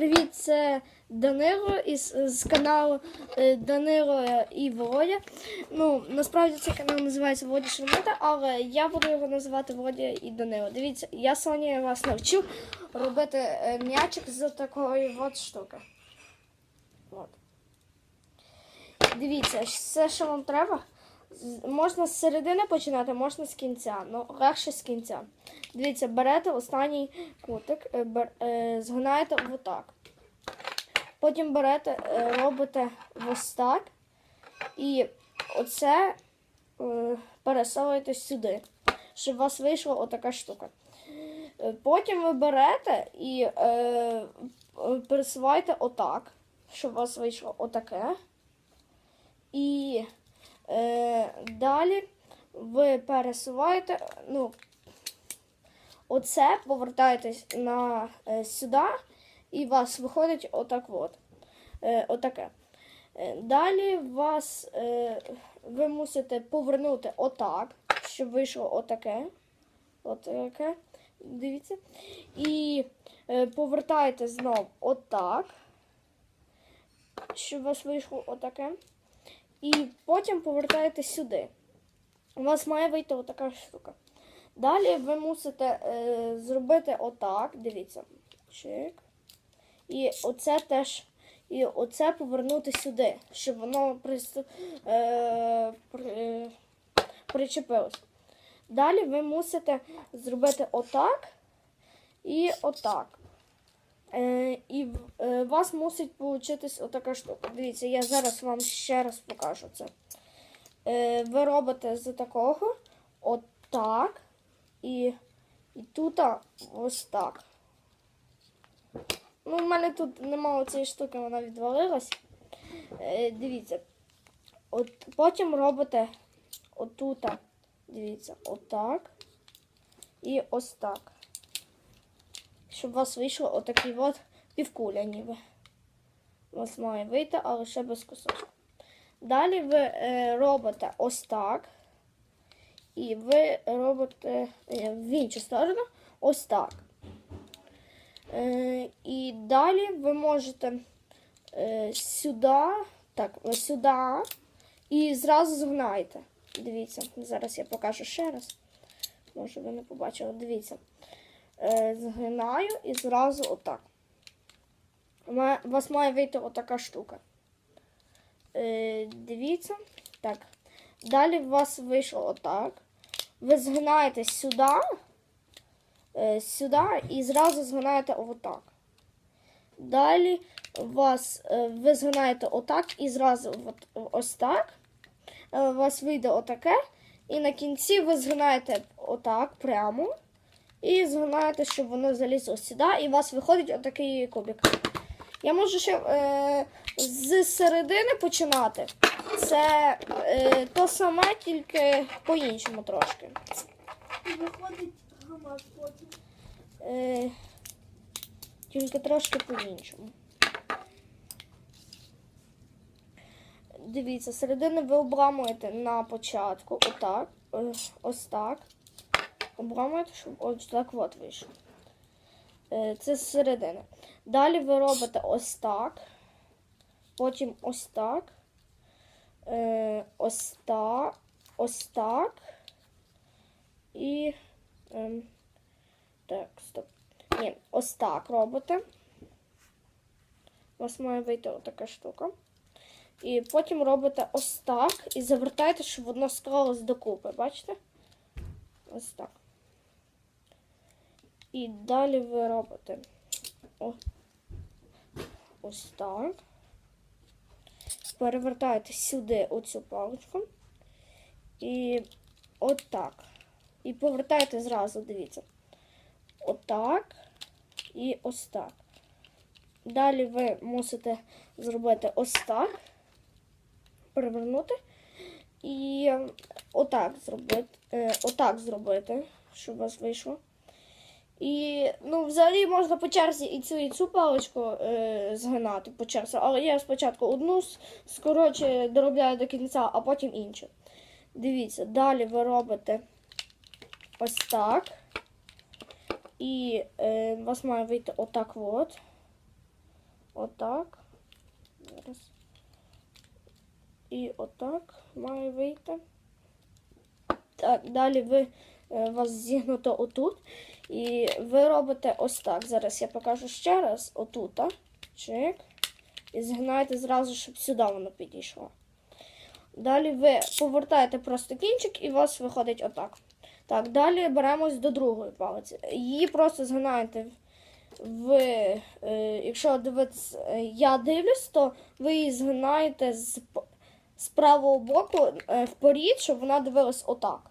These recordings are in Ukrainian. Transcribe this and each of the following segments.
Привіт, це Данило із з каналу е, Данило і Володя. Ну, насправді цей канал називається Володя Шермета, але я буду його називати Володя і Данило. Дивіться, я сьогодні вас навчив робити е, м'ячик з такої от штуки. От. Дивіться, все, що вам треба. Можна з середини починати, можна з кінця. Ну, легше з кінця. Дивіться, берете останній кутик, е, бер- е, згинаєте отак. Потім берете, е, робите ось так. І оце е, пересовуєте сюди, щоб у вас вийшла отака штука. Е, Потім ви берете і е, пересуваєте отак, щоб у вас вийшло отаке. І далі ви пересуваєте, ну, оце повертаєтесь на е, сюди, і у вас виходить отак от. Е, отаке. Е, далі вас, е, ви мусите повернути отак, щоб вийшло отаке. Отаке. Дивіться. І е, повертаєте знов отак, щоб у вас вийшло отаке. І потім повертаєте сюди. У вас має вийти отака штука. Далі ви мусите е, зробити отак. Дивіться. Чик. І оце теж. І оце повернути сюди, щоб воно присту, е, при, е, причепилось. Далі ви мусите зробити отак і отак. Е, і е, у вас мусить получитись отака штука. Дивіться, я зараз вам ще раз покажу це. Е, ви робите з такого отак і, і тут ось так. Ну, в мене тут немає цієї штуки, вона відвалилась. Е, дивіться. От, потім робите отут, дивіться, отак і ось так. Щоб у вас вийшло отакий от півкуля ніби. У вас має вийти, але ще без кусочку. Далі ви е, робите ось так. І ви робите е, в іншу сторону ось так. Е, і далі ви можете сюди, так, ось сюди і зразу згинаєте. Дивіться, зараз я покажу ще раз. Може, ви не побачили. Дивіться. Е, згинаю і зразу отак. У вас має вийти отака штука. Е, дивіться. Так. Далі у вас вийшло отак. Ви згинаєте сюди, е, сюди і зразу згинаєте отак. Далі вас, ви згинаєте отак і зразу от, ось так. У вас вийде отаке. І на кінці ви згинаєте отак прямо. І згинаєте, щоб воно залізло сюди, і у вас виходить отакий кубик. Я можу ще е, з середини починати. Це е, то саме, тільки по-іншому трошки. Виходить гамак потім. Е, тільки трошки по-іншому. Дивіться, середини ви обламуєте на початку, отак, е, ось так. Обламуєте, щоб ось так от вийшло. Е, Це з середини. Далі ви робите ось так, потім ось так, е, ось так, ось так. І. ем, так, стоп. Ні, ось так робите. У вас має вийти отака штука. І потім робите ось так і завертаєте, щоб воно склалось докупи. Бачите? Ось так. І далі ви робите о, ось так. Перевертаєте сюди оцю паличку. І отак. І повертаєте зразу, дивіться отак і ось так. Далі ви мусите зробити ось так, перевернути і отак зробити, е, отак зробити, щоб у вас вийшло. І ну, взагалі можна по черзі і цю і цю паличку е, згинати по черзі, але я спочатку одну скороче доробляю до кінця, а потім іншу. Дивіться, далі ви робите ось так. І е, у вас має вийти отак от. Отак. Зараз. І отак має вийти. Так, далі ви вас зігнуто отут. І ви робите ось так. Зараз я покажу ще раз. Отут. Чик. І згинаєте зразу, щоб сюди воно підійшло. Далі ви повертаєте просто кінчик і у вас виходить отак. Так, далі беремось до другої палиці. Її просто згинаєте в. Е, якщо дивитися, е, я дивлюсь, то ви її згинаєте з, з правого боку е, вперед, щоб вона дивилась отак.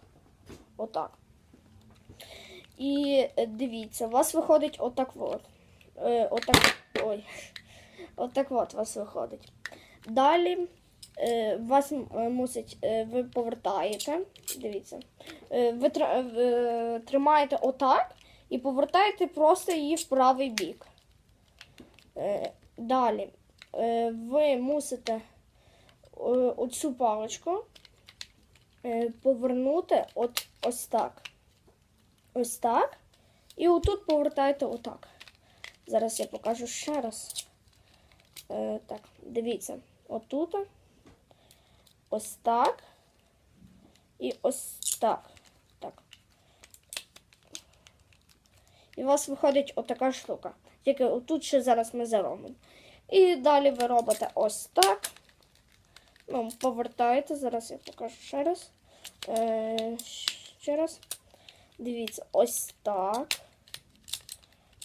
Отак. І е, дивіться, у вас виходить отак от. Е, отак. Ой. Отак от у вас виходить. Далі е, вас мусить, ви повертаєте. Дивіться. Ви тр- тримаєте отак і повертаєте просто її в правий бік. Далі ви мусите оцю паличку повернути от ось так. Ось так. І отут повертаєте отак. Зараз я покажу ще раз. Е, так, дивіться, отут. Ось так. І ось так. Так. І у вас виходить отака штука. Тільки отут ще зараз ми заробимо. І далі ви робите ось так. Ну, повертаєте. Зараз я покажу ще раз. Е, ще раз. Дивіться, ось так.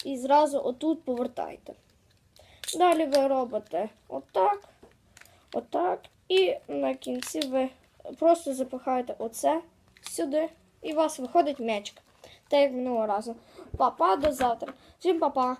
І зразу отут повертайте. Далі ви робите отак, отак. І на кінці ви просто запихаєте оце сюди. І у вас виходить м'ячик. Так як минулого разу. Папа, до завтра. Всім папа.